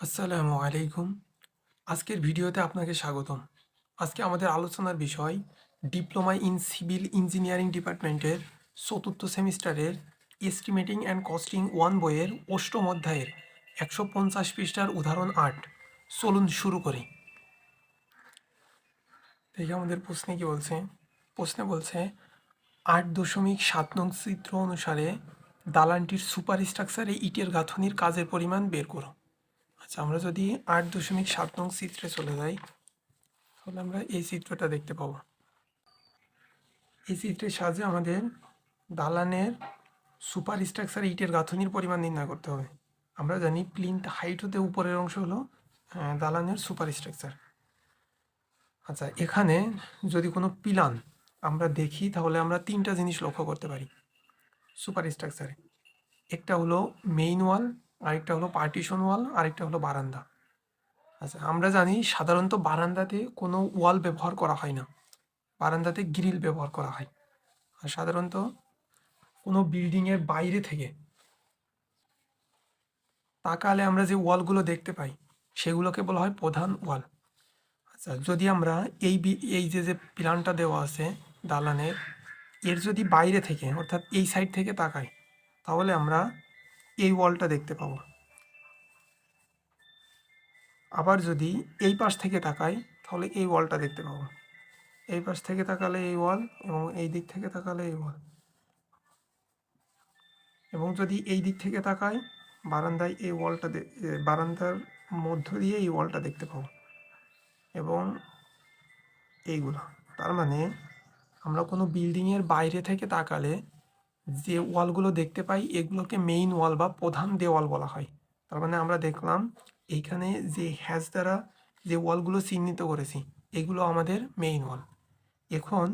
আসসালামু আলাইকুম। আজকের ভিডিওতে আপনাকে স্বাগতম। আজকে আমাদের আলোচনার বিষয় ডিপ্লোমা ইন সিভিল ইঞ্জিনিয়ারিং ডিপার্টমেন্টের চতুর্থ সেমিস্টারের এস্টিমেটিং অ্যান্ড কস্টিং ওয়ান বইয়ের অষ্টম অধ্যায়ের একশো পঞ্চাশ পৃষ্ঠার উদাহরণ আট। চলুন শুরু করি। দেখি আমাদের প্রশ্নে কি বলছে? প্রশ্নে বলছে, আট দশমিক সাত নং চিত্র অনুসারে দালানটির সুপার স্ট্রাকচারে ইটের গাঁথনির কাজের পরিমাণ বের করো। আচ্ছা আমরা যদি আট দশমিক সাত নং চিত্রে চলে যাই, তাহলে আমরা এই চিত্রটা দেখতে পাবো। এই চিত্রের সাহায্যে আমাদের দালানের সুপার স্ট্রাকচার ইটের গাঁথনির পরিমাণ নির্ণয় করতে হবে। আমরা জানি প্লিন্ট হাইট হতে উপরের অংশ হলো দালানের সুপার স্ট্রাকচার আচ্ছা এখানে যদি কোনো পিলান আমরা দেখি, তাহলে আমরা তিনটা জিনিস লক্ষ্য করতে পারি। সুপার স্ট্রাকচারে একটা হলো মেইন ওয়াল আরেকটা হলো পার্টিশন ওয়াল আরেকটা হলো বারান্দা। আচ্ছা আমরা জানি সাধারণত বারান্দাতে কোনো ওয়াল ব্যবহার করা হয় না। বারান্দাতে গ্রিল ব্যবহার করা হয়। আর সাধারণত কোনো বিল্ডিংয়ের বাইরে থেকে তাকালে আমরা যে ওয়ালগুলো দেখতে পাই, সেগুলোকে বলা হয় প্রধান ওয়াল আচ্ছা যদি আমরা এই এই যে যে প্ল্যানটা দেওয়া আছে দালানের, এর যদি বাইরে থেকে, অর্থাৎ এই সাইড থেকে তাকাই, তাহলে আমরা এই ওয়ালটা দেখতে পাবো। আবার যদি এই পাশ থেকে তাকাই, তাহলে এই ওয়ালটা দেখতে পাবো। এই পাশ থেকে তাকালে এই ওয়াল এবং এই দিক থেকে তাকালে এই ওয়াল। এবং যদি এই দিক থেকে তাকাই, বারান্দায় এই ওয়ালটা বারান্দার মধ্য দিয়ে এই ওয়ালটা দেখতে পাবো। এবং এইগুলো। তার মানে আমরা কোনো বিল্ডিংয়ের বাইরে থেকে তাকালে যে ওয়ালগুলো দেখতে পাই, এগুলোকে মেইন ওয়াল বা প্রধান দেওয়াল বলা হয়। তার মানে আমরা দেখলাম, এইখানে যে হ্যাজ দ্বারা যে ওয়ালগুলো চিহ্নিত করেছি, এগুলো আমাদের মেইন ওয়াল এখন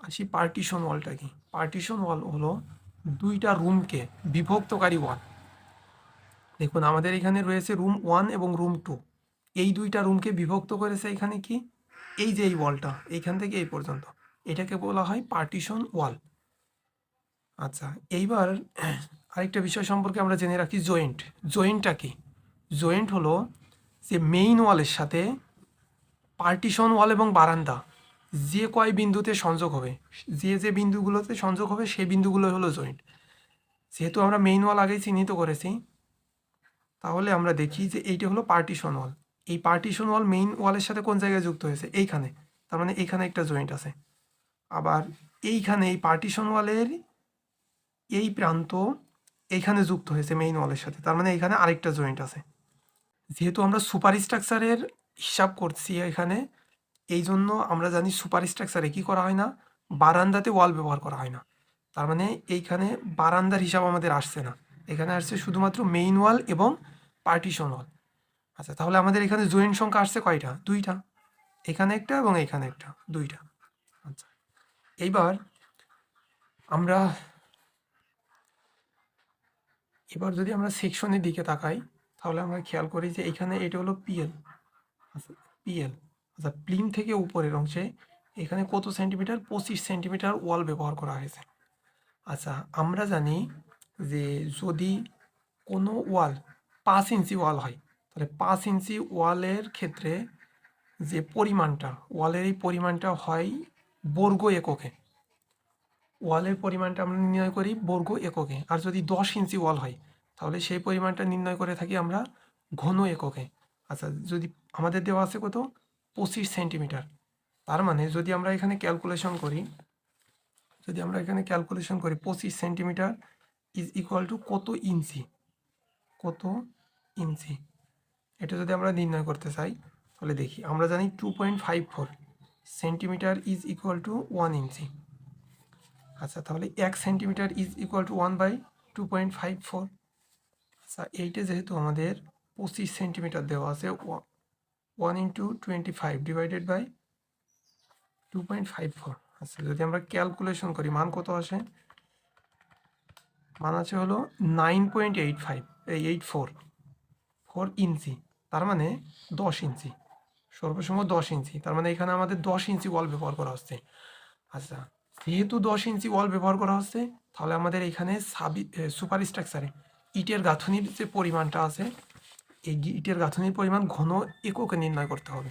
আসি পার্টিশন ওয়ালটা কি? পার্টিশন ওয়াল হলো দুইটা রুমকে বিভক্তকারী ওয়াল দেখুন, আমাদের এখানে রয়েছে রুম ওয়ান এবং রুম টু এই দুইটা রুমকে বিভক্ত করেছে এখানে কি? এই যে এই ওয়ালটা এইখান থেকে এই পর্যন্ত। এটাকে বলা হয় পার্টিশন ওয়াল আচ্ছা এইবার আরেকটা বিষয় সম্পর্কে আমরা জেনে রাখি জয়েন্ট জয়েন্টটা কি? জয়েন্ট হলো যে মেইন ওয়ালের সাথে পার্টিশন ওয়াল এবং বারান্দা, যে কয় বিন্দুতে সংযোগ হবে, যে যে বিন্দুগুলোতে সংযোগ হবে সেই বিন্দুগুলো হলো জয়েন্ট যেহেতু আমরা মেইন ওয়াল আগেই চিহ্নিত করেছি, তাহলে আমরা দেখি যে এইটা হলো পার্টিশন ওয়াল এই পার্টিশন ওয়াল মেইন ওয়ালের সাথে কোন জায়গায় যুক্ত হয়েছে? এইখানে। তার মানে এইখানে একটা জয়েন্ট আছে। আবার এইখানে এই পার্টিশন ওয়ালের এই প্রান্ত এইখানে যুক্ত হয়েছে মেইন ওয়ালের সাথে। তার মানে এখানে আরেকটা জয়েন্ট আছে। যেহেতু আমরা সুপার স্ট্রাকচারের হিসাব করছি এখানে এই জন্য আমরা জানি সুপার স্ট্রাকচারে কী করা হয় না? বারান্দাতে ওয়াল ব্যবহার করা হয় না। তার মানে এইখানে বারান্দার হিসাব আমাদের আসছে না। এখানে আসছে শুধুমাত্র মেইন ওয়াল এবং পার্টিশন ওয়াল আচ্ছা তাহলে আমাদের এখানে জয়েন্ট সংখ্যা আসছে কয়টা? দুইটা। এখানে একটা এবং এখানে একটা, দুইটা। আচ্ছা এইবার আমরা এবার যদি আমরা সেকশনের দিকে তাকাই, তাহলে আমরা খেয়াল করি যে এখানে এটা হলো পিএল আচ্ছা পিএল আচ্ছা প্লিম থেকে উপরের অংশে এখানে কত সেন্টিমিটার পঁচিশ সেন্টিমিটার ওয়াল ব্যবহার করা হয়েছে। আচ্ছা আমরা জানি যে যদি কোনো ওয়াল পাঁচ ইঞ্চি ওয়াল হয়, তাহলে পাঁচ ইঞ্চি ওয়ালের ক্ষেত্রে যে পরিমাণটা ওয়ালের এই পরিমাণটা হয় বর্গ এককে। ওয়ালের পরিমাণটা আমরা নির্ণয় করি বর্গ এককে। আর যদি দশ ইঞ্চি ওয়াল হয়, তাহলে সেই পরিমাণটা নির্ণয় করে থাকি আমরা ঘন এককে। আচ্ছা যদি আমাদের দেওয়া আছে কত? পঁচিশ সেন্টিমিটার। তার মানে যদি আমরা এখানে ক্যালকুলেশন করি, যদি আমরা এখানে ক্যালকুলেশন করি পঁচিশ সেন্টিমিটার ইজ ইকুয়াল টু কত ইঞ্চি? কত ইঞ্চি? এটা যদি আমরা নির্ণয় করতে চাই, তাহলে দেখি। আমরা জানি two point five four centimetre is equal to one inch. আচ্ছা তাহলে এক centimetre is equal to one by two point five four আচ্ছা এইটা যেহেতু আমাদের পঁচিশ সেন্টিমিটার দেওয়া আছে one into twenty five divided by two point five four আচ্ছা যদি আমরা ক্যালকুলেশন করি, মান কত আসে? মান আছে হলো নাইন পয়েন্ট এইট ফাইভ এই এইট ফোর ফোর ইঞ্চি, তার মানে দশ ইঞ্চি সর্বসম দশ ইঞ্চি, তার মানে এখানে আমাদের দশ ইঞ্চি ওয়াল ব্যবহার করা হচ্ছে। আচ্ছা যেহেতু দশ ইঞ্চি ওয়াল ব্যবহার করা হচ্ছে, তাহলে আমাদের এখানে সাবি সুপার স্ট্রাকচারে ইটের গাঁথনির যে পরিমাণটা আছে, এই ইটের গাঁথনির পরিমাণ ঘন এককে নির্ণয় করতে হবে।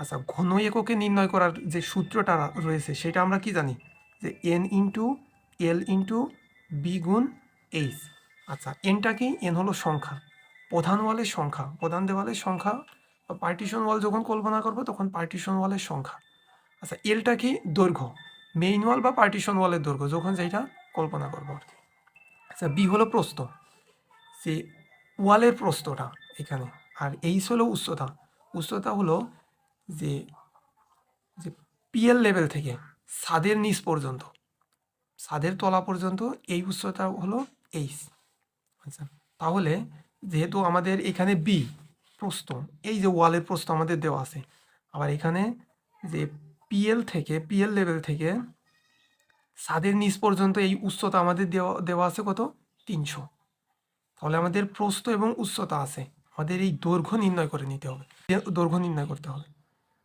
আচ্ছা ঘন এককে নির্ণয় করার যে সূত্রটা রয়েছে, সেটা আমরা কি জানি? যে N into L into B গুণ এইচ আচ্ছা এনটা কি? এন হলো সংখ্যা। প্রধান ওয়ালের সংখ্যা। প্রধান দেওয়ালের সংখ্যা পার্টিশন ওয়াল যখন কল্পনা করব, তখন পার্টিশন ওয়ালের সংখ্যা। আচ্ছা এলটা কি? দৈর্ঘ্য। মেইন ওয়াল বা পার্টিশন ওয়ালের দৈর্ঘ্য, যখন যেটা কল্পনা করব আর কি। আচ্ছা বি হলো প্রস্থ। যে ওয়ালের প্রস্থটা এখানে, আর এইচ হলো উচ্চতা। উচ্চতা হলো যে যে পিএল লেভেল থেকে ছাদের নিচ পর্যন্ত, ছাদের তলা পর্যন্ত এই উচ্চতা হলো এইচ আচ্ছা তাহলে যেহেতু আমাদের এখানে বি প্রস্থ, এই যে ওয়ালের প্রস্থ আমাদের দেওয়া আছে, আবার এখানে যে পিএল থেকে পিএল লেভেল থেকে ছাদের নিচ পর্যন্ত এই উচ্চতা আমাদের দেওয়া দেওয়া আছে কত? তিনশো। তাহলে আমাদের প্রস্থ এবং উচ্চতা আছে। আমাদের এই দৈর্ঘ্য নির্ণয় করে নিতে হবে। দৈর্ঘ্য নির্ণয় করতে হবে।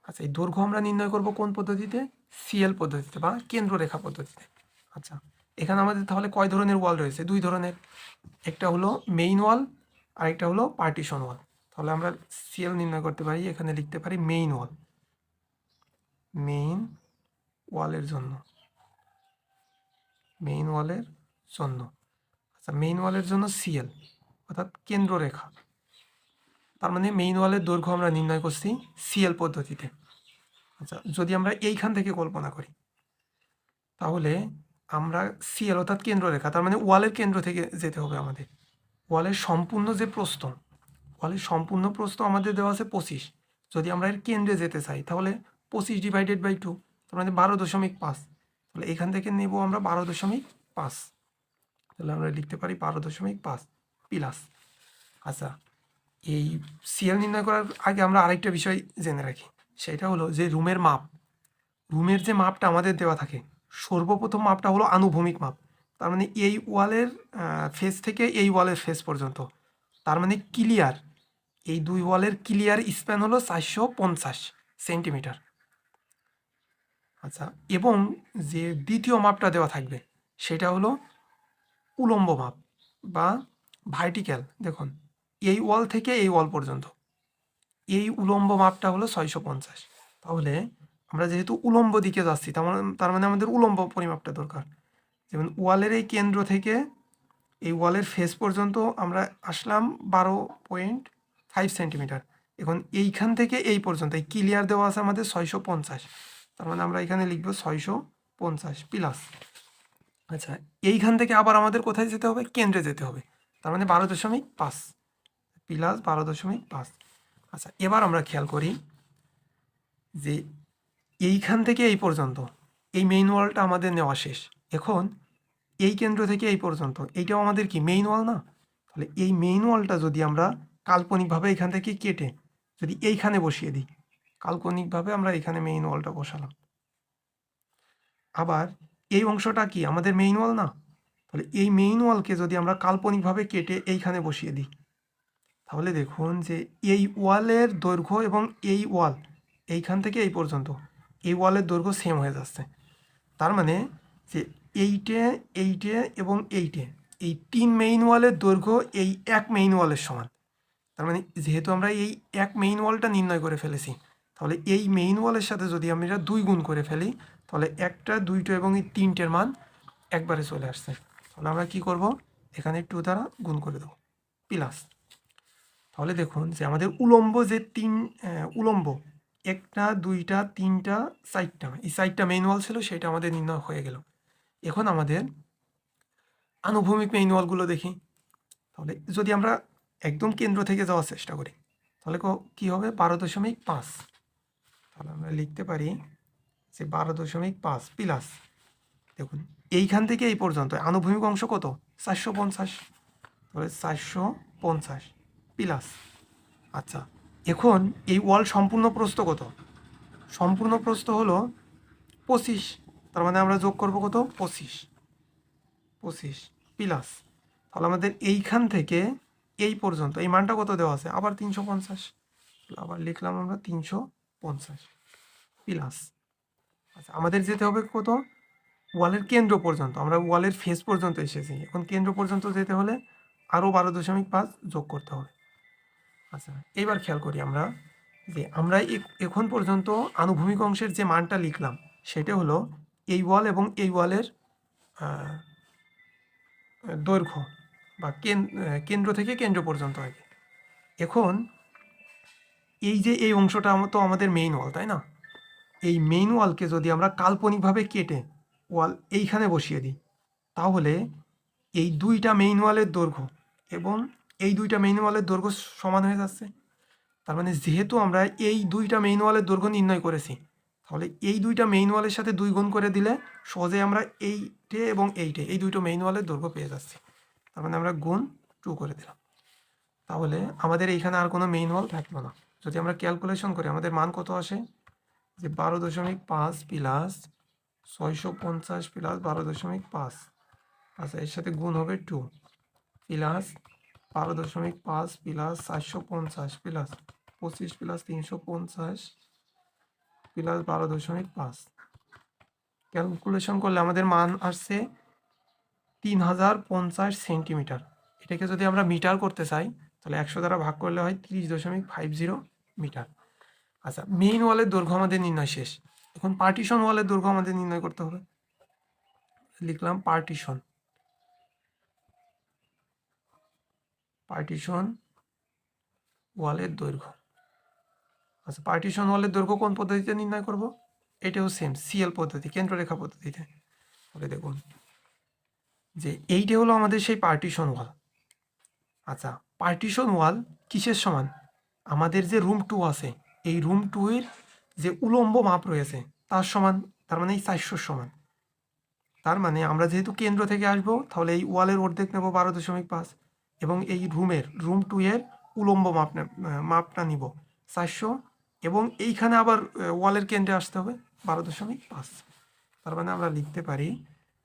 আচ্ছা এই দৈর্ঘ্য আমরা নির্ণয় করব কোন পদ্ধতিতে? সিএল পদ্ধতিতে বা কেন্দ্ররেখা পদ্ধতিতে। আচ্ছা এখানে আমাদের তাহলে কয় ধরনের ওয়াল রয়েছে? দুই ধরনের। একটা হলো মেইন ওয়াল আর একটা হলো পার্টিশন ওয়াল তাহলে আমরা সিএল নির্ণয় করতে পারি, এখানে লিখতে পারি মেইন ওয়াল মেইন ওয়ালের জন্য। মেইন ওয়ালের জন্য। আচ্ছা মেইন ওয়ালের জন্য সিএল অর্থাৎ কেন্দ্ররেখা। তার মানে মেইন ওয়ালের দৈর্ঘ্য আমরা নির্ণয় করছি সিএল পদ্ধতিতে। আচ্ছা যদি আমরা এইখান থেকে কল্পনা করি, তাহলে আমরা সিএল অর্থাৎ কেন্দ্ররেখা, তার মানে ওয়ালের কেন্দ্র থেকে যেতে হবে আমাদের। ওয়ালের সম্পূর্ণ যে প্রস্থ ওয়ালের সম্পূর্ণ প্রস্থ আমাদের দেওয়া আছে পঁচিশ। যদি আমরা এর কেন্দ্রে যেতে চাই, তাহলে পঁচিশ ডিভাইডেড বাই টু তার মানে বারো দশমিক পাঁচ। তাহলে এখান থেকে নেব আমরা বারো দশমিক পাঁচ। তাহলে আমরা লিখতে পারি বারো দশমিক পাঁচ প্লাস আচ্ছা এই সিএল নির্ণয় করার আগে আমরা আরেকটা বিষয় জেনে রাখি। সেটা হলো যে রুমের মাপ। রুমের যে মাপটা আমাদের দেওয়া থাকে, সর্বপ্রথম মাপটা হলো আনুভূমিক মাপ। তার মানে এই ওয়ালের ফেস থেকে এই ওয়ালের ফেস পর্যন্ত। তার মানে ক্লিয়ার এই দুই ওয়ালের ক্লিয়ার স্প্যান হলো চারশো পঞ্চাশ সেন্টিমিটার আচ্ছা এবং যে দ্বিতীয় মাপটা দেওয়া থাকবে, সেটা হলো উলম্ব মাপ বা ভার্টিক্যাল দেখুন, এই ওয়াল থেকে এই ওয়াল পর্যন্ত। এই উলম্ব মাপটা হলো ছয়শো পঞ্চাশ। তাহলে আমরা যেহেতু উলম্ব দিকে যাচ্ছি, তার মানে মানে আমাদের উলম্ব পরিমাপটা দরকার। যেমন ওয়ালের এই কেন্দ্র থেকে এই ওয়ালের ফেস পর্যন্ত আমরা আসলাম বারো পয়েন্ট ফাইভ সেন্টিমিটার এখন এইখান থেকে এই পর্যন্ত, এই ক্লিয়ার দেওয়া আছে আমাদের ছয়শো পঞ্চাশ। তার মানে আমরা এখানে লিখব ছয়শো পঞ্চাশ প্লাস আচ্ছা এইখান থেকে আবার আমাদের কোথায় যেতে হবে? কেন্দ্রে যেতে হবে। তার মানে বারো দশমিক পাঁচ প্লাস বারো দশমিক পাঁচ। আচ্ছা এবার আমরা খেয়াল করি যে এইখান থেকে এই পর্যন্ত, এই মেইন ওয়ালটা আমাদের নেওয়া শেষ। এখন এই কেন্দ্র থেকে এই পর্যন্ত, এইটাও আমাদের কি মেইন ওয়াল না? তাহলে এই মেইন ওয়ালটা যদি আমরা কাল্পনিকভাবে এখান থেকে কেটে যদি এইখানে বসিয়ে দিই কাল্পনিকভাবে আমরা এখানে মেইন ওয়ালটা বসালাম। আবার এই অংশটা কি? আমাদের মেইন ওয়াল না? তাহলে এই মেইন ওয়ালকে যদি আমরা কাল্পনিকভাবে কেটে এইখানে বসিয়ে দিই, তাহলে দেখুন যে এই ওয়ালের দৈর্ঘ্য এবং এই ওয়াল এইখান থেকে এই পর্যন্ত, এই ওয়ালের দৈর্ঘ্য সেম হয়ে যাচ্ছে। তার মানে যে এইটে এইটে এবং এইটে, এই তিন মেইন ওয়ালের দৈর্ঘ্য এই এক মেইন ওয়ালের সমান। তার মানে যেহেতু আমরা এই এক মেইন ওয়ালটা নির্ণয় করে ফেলেছি তাহলে এই মেইন ওয়ালের সাথে যদি আমরা দুই গুণ করে ফেলি, তাহলে একটা, দুইটা এবং এই তিনটের মান একবারে চলে আসছে। তাহলে আমরা কি করব? এখানে টু দ্বারা গুণ করে দেবো। প্লাস তাহলে দেখুন যে আমাদের উলম্ব যে তিন উলম্ব, একটা, দুইটা, তিনটা, চারটা, এই চারটা মেইন ওয়াল ছিল, সেটা আমাদের নির্ণয় হয়ে গেল। এখন আমাদের আনুভূমিক মেইন ওয়ালগুলো দেখি। তাহলে যদি আমরা একদম কেন্দ্র থেকে যাওয়ার চেষ্টা করি, তাহলে কি হবে? বারো দশমিক পাঁচ। তাহলে আমরা লিখতে পারি যে বারো দশমিক পাঁচ প্লাস, দেখুন, এইখান থেকে এই পর্যন্ত, আনুভূমিক অংশ কত? চারশো পঞ্চাশ। তাহলে চারশো পঞ্চাশ প্লাস। আচ্ছা এখন এই ওয়াল সম্পূর্ণ প্রস্ত কত? সম্পূর্ণ প্রস্ত হলো পঁচিশ, তার মানে আমরা যোগ করব কত? পঁচিশ। পঁচিশ প্লাস। তাহলে আমাদের এইখান থেকে এই পর্যন্ত, এই মানটা কত দেওয়া আছে? আবার তিনশো পঞ্চাশ। আবার লিখলাম আমরা তিনশো পঞ্চাশ। প্লাস আচ্ছা আমাদের যেতে হবে কত? ওয়ালের কেন্দ্র পর্যন্ত। আমরা ওয়ালের ফেস পর্যন্ত এসেছি। এখন কেন্দ্র পর্যন্ত যেতে হলে আরও বারো দশমিক পাঁচ যোগ করতে হবে। আচ্ছা এবার খেয়াল করি আমরা যে আমরা এখন পর্যন্ত আনুভূমিক অংশের যে মানটা লিখলাম, সেটা হলো এই ওয়াল এবং এই ওয়ালের দৈর্ঘ্য বা কেন- কেন্দ্র থেকে কেন্দ্র পর্যন্ত কি এখন এই যে এই অংশটা তো আমাদের মেইন ওয়াল তাই না? এই মেইন ওয়ালকে যদি আমরা কাল্পনিকভাবে কেটে ওয়াল এইখানে বসিয়ে দিই, তাহলে এই দুইটা মেইন ওয়ালের দৈর্ঘ্য এবং এই দুইটা মেইন ওয়ালের দৈর্ঘ্য সমান হয়ে যাচ্ছে। তার মানে যেহেতু আমরা এই দুইটা মেইন ওয়ালের দৈর্ঘ্য নির্ণয় করেছি, তাহলে এই দুইটা মেইন ওয়ালের সাথে দুই গুণ করে দিলে সহজে আমরা এইটে এবং এইটে, এই দুটো মেইন ওয়ালের দৈর্ঘ্য পেয়ে যাচ্ছি। তার মানে আমরা গুণ টু করে দিলাম। তাহলে আমাদের এইখানে আর কোনো মেইন ওয়াল থাকল না। যদি আমরা ক্যালকুলেশন করি, আমাদের মান কত আসে? যে বারো দশমিক পাঁচ প্লাস ছয়শো পঞ্চাশ প্লাস বারো দশমিক পাঁচ। আচ্ছা এর সাথে গুণ হবে টু প্লাস বারো দশমিক পাঁচ প্লাস চারশো পঞ্চাশ প্লাস পঁচিশ প্লাস তিনশো পঞ্চাশ প্লাস বারো দশমিক পাঁচ। ক্যালকুলেশন করলে আমাদের মান আসছে তিন হাজার পঞ্চাশ সেন্টিমিটার এটাকে যদি আমরা মিটার করতে চাই, তাহলে একশো দ্বারা ভাগ করলে হয় তিরিশ দশমিক ফাইভ জিরো মিটার। আচ্ছা মেইন ওয়ালের দৈর্ঘ্য আমাদের নির্ণয় শেষ। এখন পার্টিশন ওয়ালের দৈর্ঘ্য আমাদের নির্ণয় করতে হবে। লিখলাম পার্টিশন পার্টিশন ওয়ালের দৈর্ঘ্য। আচ্ছা পার্টিশন ওয়ালের দৈর্ঘ্য কোন পদ্ধতিতে নির্ণয় করব? এটাও সেম সিএল পদ্ধতি, কেন্দ্ররেখা পদ্ধতিতে। তাহলে দেখুন যে এইটা হলো আমাদের সেই পার্টিশন ওয়াল আচ্ছা পার্টিশন ওয়াল কিসের সমান? আমাদের যে রুম টু আছে, এই রুম টু এর যে উলম্ব মাপ রয়েছে, তার সমান, তার মানে এই চারশোর সমান। তার মানে আমরা যেহেতু কেন্দ্র থেকে আসব, তাহলে এই ওয়ালের অর্ধেক নেব বারো দশমিক পাঁচ এবং এই রুমের রুম টু এর উলম্ব মাপ মাপটা নিব চারশো এবং এইখানে আবার ওয়ালের কেন্দ্রে আসতে হবে বারো দশমিক পাঁচ। তার মানে আমরা লিখতে পারি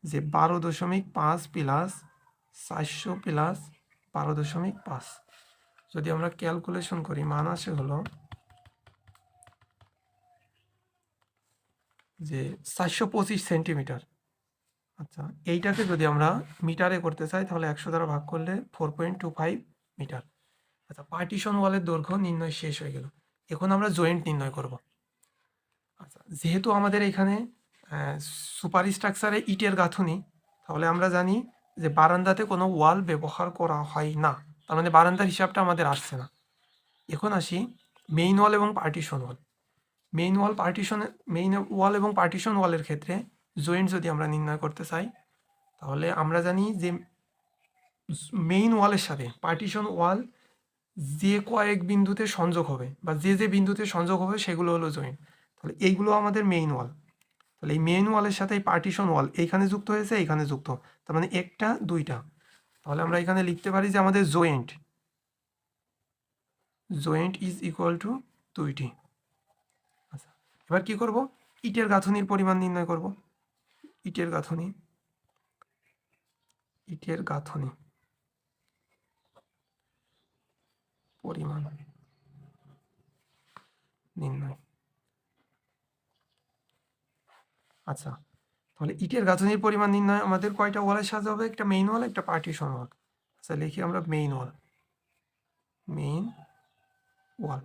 যে বারো দশমিক পাঁচ প্লাস চারশো প্লাস বারো দশমিক পাঁচ। যদি আমরা ক্যালকুলেশন করি, মান আসে হলো যে চারশো পঁচিশ সেন্টিমিটার আচ্ছা এইটাকে যদি আমরা মিটারে করতে চাই, তাহলে একশো দ্বারা ভাগ করলে four point two five metre আচ্ছা পার্টিশন ওয়ালের দৈর্ঘ্য নির্ণয় শেষ হয়ে গেল। এখন আমরা জয়েন্ট নির্ণয় করব। আচ্ছা যেহেতু আমাদের এখানে সুপার স্ট্রাকচারে ইটের গাঁথুনি, তাহলে আমরা জানি যে বারান্দাতে কোনো ওয়াল ব্যবহার করা হয় না। তার মানে বারান্দার হিসাবটা আমাদের আসছে না। এখন আসি মেইন ওয়াল এবং partition wall main wall partition main wall এবং পার্টিশন ওয়ালের ক্ষেত্রে জয়েন্ট যদি আমরা নির্ণয় করতে চাই, তাহলে আমরা জানি যে মেইন ওয়ালের সাথে পার্টিশন ওয়াল যে কয়েক বিন্দুতে সংযোগ হবে বা যে যে বিন্দুতে সংযোগ হবে সেগুলো হলো জয়েন্ট তাহলে এইগুলো আমাদের মেইন ওয়াল তাহলে এই মেইন ওয়ালের সাথে এই পার্টিশন ওয়াল এইখানে যুক্ত হয়েছে, এইখানে যুক্ত। তার মানে একটা, দুইটা। তাহলে আমরা এখানে লিখতে পারি যে আমাদের joint joint is equal to দুইটি। আচ্ছা এবার কি করব? ইটের গাঁথনির পরিমাণ নির্ণয় করব। ইটের গাঁথনি ইটের গাঁথনি পরিমাণ নির্ণয়। আচ্ছা তাহলে ইটের গাঁথনির পরিমাণ নির্ণয় আমাদের কয়টা ওয়ালের সাথে হবে একটা মেইন ওয়াল একটা পার্টিশন ওয়াল আচ্ছা লিখি আমরা মেইন ওয়াল মেইন ওয়াল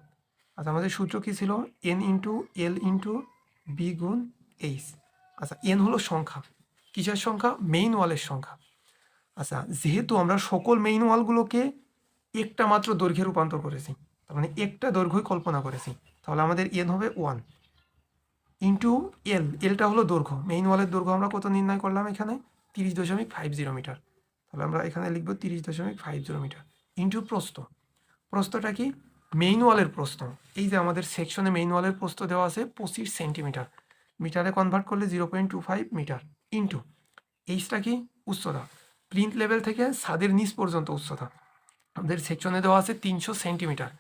আচ্ছা আমাদের সূত্র কী ছিল? N into L into B গুণ এইচ আচ্ছা এন হলো সংখ্যা। কিসের সংখ্যা? মেইন ওয়ালের সংখ্যা। আচ্ছা যেহেতু আমরা সকল মেইন ওয়ালগুলোকে একটা মাত্র দৈর্ঘ্যে রূপান্তর করেছি, তার মানে একটা দৈর্ঘ্যই কল্পনা করেছি, তাহলে আমাদের এন হবে ওয়ান ইন্টু এল এলটা হলো দৈর্ঘ্য। মেইন ওয়ালের দৈর্ঘ্য আমরা কত নির্ণয় করলাম এখানে? তিরিশ দশমিক ফাইভ জিরো মিটার। তাহলে আমরা এখানে লিখব তিরিশ দশমিক ফাইভ জিরো মিটার। ইন্টু প্রস্থ। প্রস্থটা কি? মেইন ওয়ালের প্রস্থ। এই যে আমাদের সেকশনে মেইন ওয়ালের প্রস্থ দেওয়া আছে, পঁচিশ সেন্টিমিটার মিটারে কনভার্ট করলে zero point two five metre. Into এইচটা কি? উচ্চতা। প্লিন্থ লেভেল থেকে ছাদের নিচ পর্যন্ত উচ্চতা। আমাদের সেকশনে দেওয়া আছে তিনশো সেন্টিমিটার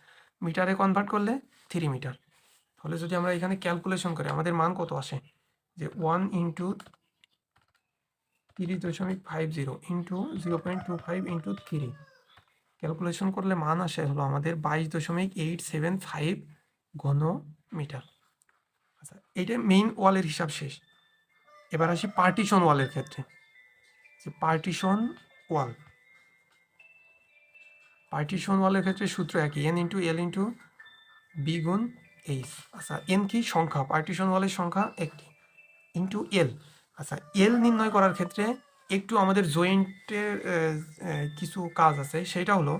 মিটারে কনভার্ট করলে থ্রি মিটার তাহলে যদি আমরা এখানে ক্যালকুলেশন করি, আমাদের মান কত আসে? যে ওয়ান ইন্টু তিরিশ দশমিক five zero into zero point two five into three calculation করলে মান আসে হলো আমাদের বাইশ দশমিক এইট সেভেন ফাইভ ঘন মিটার আচ্ছা এইটা মেইন ওয়ালের হিসাব শেষ। এবার আসি পার্টিশন ওয়ালের ক্ষেত্রে। যে পার্টিশন ওয়াল পার্টিশন ওয়ালের ক্ষেত্রে সূত্র একই N into L into B গুণ এইচ আচ্ছা এন কি? সংখ্যা পার্টিশন ওয়ালের সংখ্যা একটি। ইন্টু এল আচ্ছা এল নির্ণয় করার ক্ষেত্রে একটু আমাদের জয়েন্টের কিছু কাজ আছে, সেটা হলো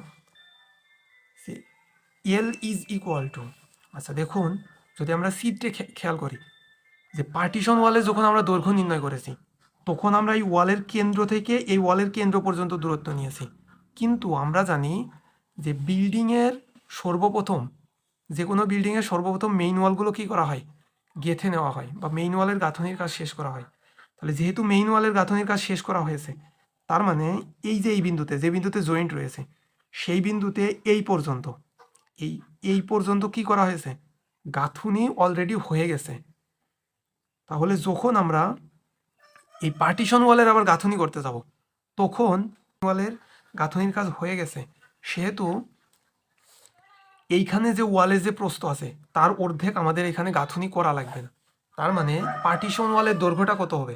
এল ইজ ইকুয়াল টু আচ্ছা দেখুন, যদি আমরা সিটে খেয়াল করি, যে পার্টিশন ওয়ালে যখন আমরা দৈর্ঘ্য নির্ণয় করেছি, তখন আমরা এই ওয়ালের কেন্দ্র থেকে এই ওয়ালের কেন্দ্র পর্যন্ত দূরত্ব নিয়েছি। কিন্তু আমরা জানি যে বিল্ডিংয়ের সর্বপ্রথম যে কোনো বিল্ডিংয়ের সর্বপ্রথম মেইন ওয়ালগুলো কী করা হয়? গেঁথে নেওয়া হয় বা মেইন ওয়ালের গাঁথনির কাজ শেষ করা হয়। তাহলে যেহেতু মেইন ওয়ালের গাঁথনির কাজ শেষ করা হয়েছে, তার মানে এই যে এই বিন্দুতে, যে বিন্দুতে জয়েন্ট রয়েছে, সেই বিন্দুতে এই পর্যন্ত, এই এই পর্যন্ত কি করা হয়েছে? গাঁথুনি অলরেডি হয়ে গেছে। তাহলে যখন আমরা এই পার্টিশন ওয়ালের আবার গাঁথনি করতে যাব, তখন ওয়ালের গাঁথনির কাজ হয়ে গেছে। সেহেতু এইখানে যে ওয়ালে যে প্রস্থ আছে, তার অর্ধেক আমাদের এখানে গাঁথনি করা লাগবে না। তার মানে পার্টিশন ওয়ালের দৈর্ঘ্যটা কত হবে?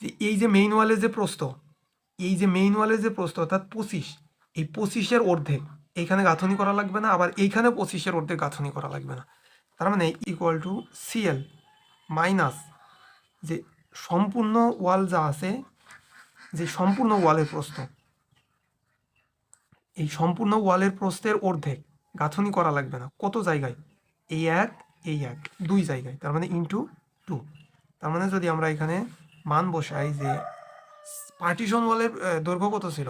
যে এই যে মেইন ওয়ালের যে প্রস্থ, এই যে মেইন ওয়ালের যে প্রস্থ, অর্থাৎ পঁচিশ, এই পঁচিশের অর্ধেক এইখানে গাঁথনি করা লাগবে না, আবার এইখানে পঁচিশের অর্ধেক গাঁথনি করা লাগবে না। তার মানে ইকুয়াল টু সিএল মাইনাস যে সম্পূর্ণ ওয়াল যা আছে, যে সম্পূর্ণ ওয়ালের প্রস্থ, এই সম্পূর্ণ ওয়ালের প্রস্থের অর্ধেক গাঁথনি করা লাগবে না। কত জায়গায়? এই এক এই এক, দুই জায়গায়। তার মানে ইন্টু টু তার মানে যদি আমরা এখানে মান বসাই যে পার্টিশন ওয়ালের দৈর্ঘ্য কত ছিল?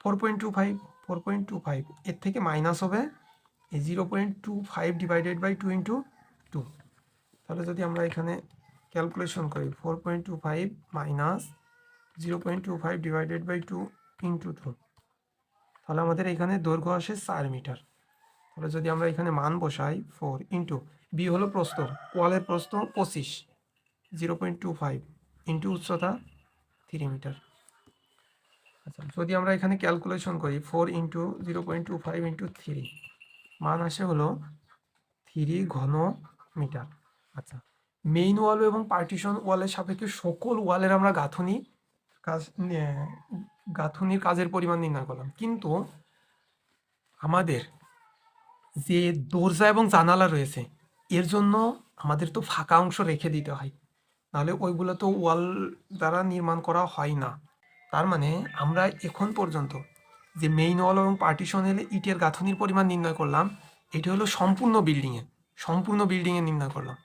Four point two five four point two five এর থেকে মাইনাস হবে এই zero point two five divided by two into two তাহলে যদি আমরা এখানে ক্যালকুলেশন করি four point two five minus zero point two five divided by two into two তাহলে আমাদের এখানে দৈর্ঘ্য আসে চার মিটার। তাহলে যদি আমরা এখানে মান বসাই ফোর ইন্টু বি হলো প্রস্থ ওয়ালের প্রস্থ পঁচিশ zero point two five into উচ্চতা থ্রি মিটার আচ্ছা যদি আমরা এখানে ক্যালকুলেশন করি four into zero point two five into three মান আসে হলো থ্রি ঘন মিটার আচ্ছা মেইন ওয়াল এবং পার্টিশন ওয়ালের সাপেক্ষে সকল ওয়ালের আমরা গাঁথনি, কাজ গাঁথনির কাজের পরিমাণ নির্ণয় করলাম। কিন্তু আমাদের যে দরজা এবং জানালা রয়েছে, এর জন্য আমাদের তো ফাঁকা অংশ রেখে দিতে হয়। নাহলে ওইগুলো তো ওয়াল দ্বারা নির্মাণ করা হয় না। তার মানে আমরা এখন পর্যন্ত যে মেইন ওয়াল এবং পার্টিশনের ইটের গাঁথনির পরিমাণ নির্ণয় করলাম, এটি হলো সম্পূর্ণ বিল্ডিংয়ে সম্পূর্ণ বিল্ডিংয়ে নির্ণয় করলাম।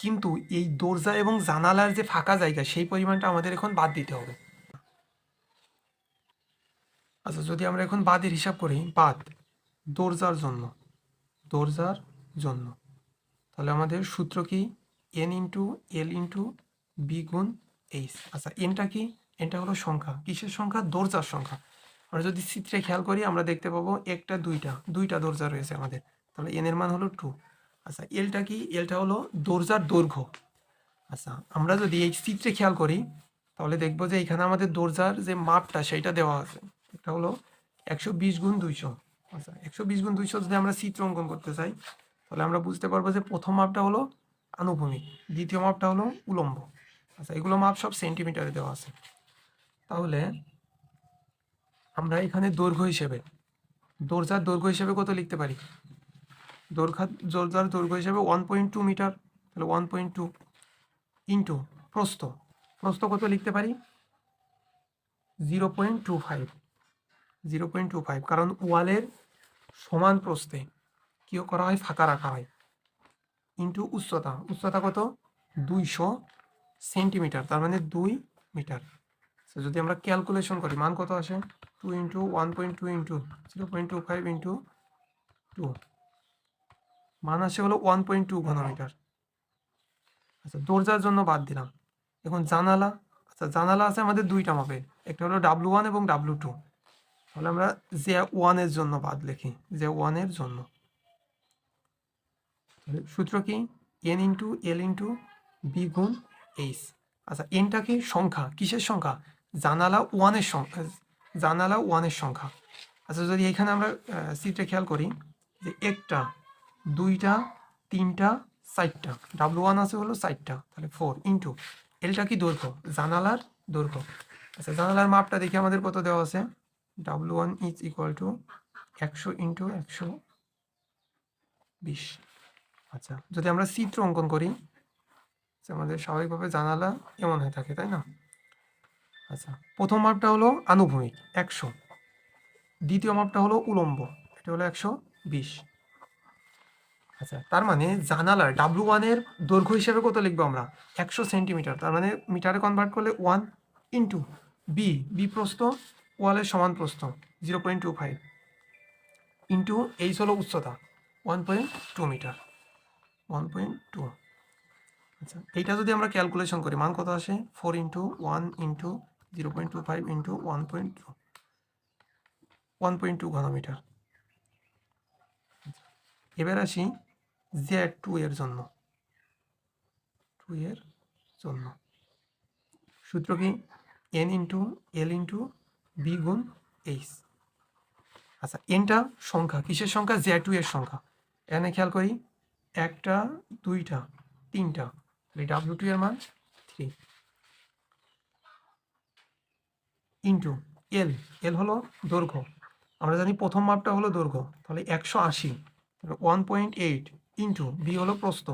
কিন্তু এই দরজা এবং জানালার যে ফাঁকা জায়গা, সেই পরিমাণটা আমাদের এখন বাদ দিতে হবে। আচ্ছা যদি আমরা এখন বাদের হিসাব করি বাদ দরজার জন্য। দরজার জন্য। তাহলে আমাদের সূত্র কি? N into L into B গুণ এইচ আচ্ছা এনটা কি? এনটা হলো সংখ্যা। কিসের সংখ্যা? দরজার সংখ্যা। আমরা যদি চিত্রে খেয়াল করি, আমরা দেখতে পাবো একটা, দুইটা। দুইটা দরজা রয়েছে আমাদের। তাহলে এন এর মান হলো টু আচ্ছা এলটা কি? এলটা হলো দরজার দৈর্ঘ্য। আচ্ছা আমরা যদি এই চিত্রে খেয়াল করি, তাহলে দেখব যে এখানে আমাদের দরজার যে মাপটা, সেইটা দেওয়া আছে। এটা হলো একশো বিশ গুণ দুইশো। আচ্ছা একশো বিশ গুণ দুইশো যদি আমরা চিত্র অঙ্কন করতে চাই, তাহলে আমরা বুঝতে পারব যে প্রথম মাপটা হলো আনুভূমিক, দ্বিতীয় মাপটা হলো উলম্ব। আচ্ছা এগুলো মাপ সব সেন্টিমিটারে দেওয়া আছে। তাহলে আমরা এখানে দৈর্ঘ্য হিসেবে, দরজার দৈর্ঘ্য হিসেবে কত লিখতে পারি? দৈর্ঘ্য, দরজার দৈর্ঘ্য হিসেবে ওয়ান পয়েন্ট টু মিটার, তাহলে ওয়ান পয়েন্ট টু ইন্টু প্রস্থ। প্রস্থ কত লিখতে পারি? Zero point two five zero point two five কারণ ওয়ালের সমান প্রস্থে কী করা হয়? ফাঁকা রাখা হয়। ইন্টু উচ্চতা। উচ্চতা কত? দুইশো সেন্টিমিটার, তার মানে দুই মিটার। যদি আমরা ক্যালকুলেশন করি, মান কত আসে? Two into one point two into zero point two five into two মান আসে হলো ওয়ান পয়েন্ট টু ঘনমিটার। আচ্ছা দরজার জন্য বাদ দিলাম। এখন জানালা। আচ্ছা জানালা আছে আমাদের দুইটা মাপে একটা হলো ডাব্লু ওয়ান এবং ডাব্লু টু তাহলে আমরা জে ওয়ানের জন্য বাদ লিখি জে ওয়ানের জন্য। সূত্র কি? N into L into B গুণ এইচ আচ্ছা এনটা কি সংখ্যা? কিসের সংখ্যা? জানালা ওয়ানের সংখ্যা, জানালা ওয়ানের সংখ্যা। আচ্ছা যদি এখানে আমরা সিটে খেয়াল করি, যে একটা, দুইটা, তিনটা, চারটা। ডাব্লু ওয়ান আছে হলো চারটা, তাহলে ফোর ইন্টু এলটা কি দৈর্ঘ্য? জানালার দৈর্ঘ্য। আচ্ছা জানালার মাপটা দেখি আমাদের কত দেওয়া আছে? W one is equal to একশো ইন্টু একশো বিশ। আচ্ছা যদি আমরা চিত্র অঙ্কন করি আমাদের স্বাভাবিকভাবে জানালা এমন হয়ে থাকে, তাই না? আচ্ছা প্রথম মাপটা হলো আনুভূমিক, একশো। দ্বিতীয় মাপটা হলো উলম্ব, এটা হলো একশো বিশ। আচ্ছা তার মানে জানালার ডাব্লু ওয়ানের দৈর্ঘ্য হিসেবে কত লিখব আমরা? একশো সেন্টিমিটার, তার মানে মিটারে কনভার্ট করলে ওয়ান ইন্টু বি বি প্রস্থ ওয়ালের সমান প্রস্থ zero point two five into H হলো উচ্চতা one point two metre one point two আচ্ছা এইটা যদি আমরা ক্যালকুলেশন করি, মান কত আসে? Four into one into zero point two five into one point two one point two ঘনমিটার। এবার আসি জেড টু এর জন্য টু এর জন্য। সূত্র কি? N into L into B গুণ এইচ। আচ্ছা এনটা সংখ্যা, কিসের সংখ্যা? জেড টু এর সংখ্যা। এনে খেয়াল করি, একটা, দুইটা, তিনটা। ডাব্লিউ টু এর মান থ্রি। Into L. এল হলো দৈর্ঘ্য। আমরা জানি প্রথম মাপটা হলো দৈর্ঘ্য। তাহলে একশো আশি। One point eight into B হলো প্রস্থ।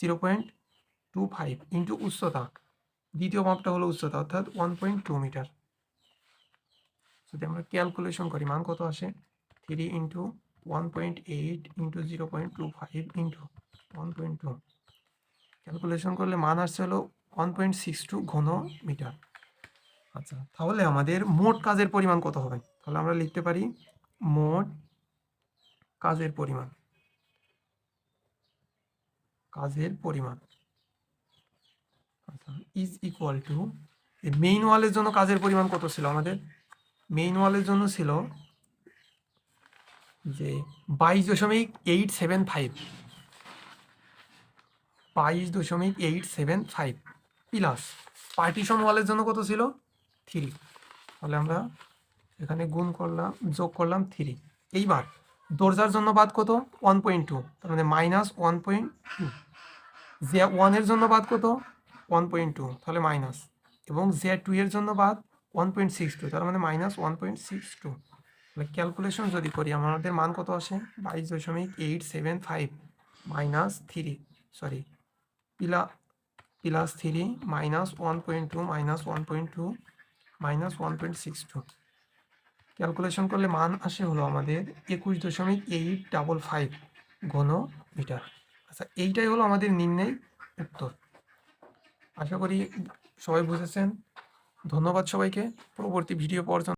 Zero point two five into উচ্চতা। দ্বিতীয় মাপটা হলো উচ্চতা, অর্থাৎ ওয়ান পয়েন্ট টু মিটার। যদি আমরা ক্যালকুলেশন করি, মান কত আসে? Three into one point eight into zero point two five into one point two calculation করলে মান আসছে হলো ওয়ান পয়েন্ট সিক্স টু ঘন মিটার। আচ্ছা তাহলে আমাদের মোট কাজের পরিমাণ কত হবে? তাহলে আমরা লিখতে পারি মোট কাজের পরিমাণ। কাজের পরিমাণ। আচ্ছা ইজ ইকুয়াল টু মেইন ওয়ালের জন্য কাজের পরিমাণ কত ছিল আমাদের? মেইন ওয়ালের জন্য ছিল যে বাইশ দশমিক এইট সেভেন ফাইভ। বাইশ দশমিক eight seven five plus partition ওয়ালের জন্য কত ছিল? থ্রি তাহলে আমরা এখানে গুণ করলাম, যোগ করলাম থ্রি এইবার দরজার জন্য বাদ কত? ওয়ান পয়েন্ট টু তার মানে minus one point two J ওয়ানের জন্য বাদ কত? ওয়ান পয়েন্ট টু তাহলে মাইনাস এবং জে টু এর জন্য বাদ ওয়ান পয়েন্ট সিক্স তার মানে minus one point six two calculation যদি করি, আমাদের মান কত আসে? বাইশ দশমিক eight seven five minus three sorry পিলা plus three minus one point two minus one point two minus one point six two calculation করলে মান আসে হলো আমাদের একুশ দশমিক এইট ডাবল ফাইভ ঘন মিটার। আচ্ছা এইটাই হলো আমাদের নির্ণয় উত্তর। আশা করি সবাই বুঝেছেন। ধন্যবাদ সবাইকে। পরবর্তী ভিডিও পর্যন্ত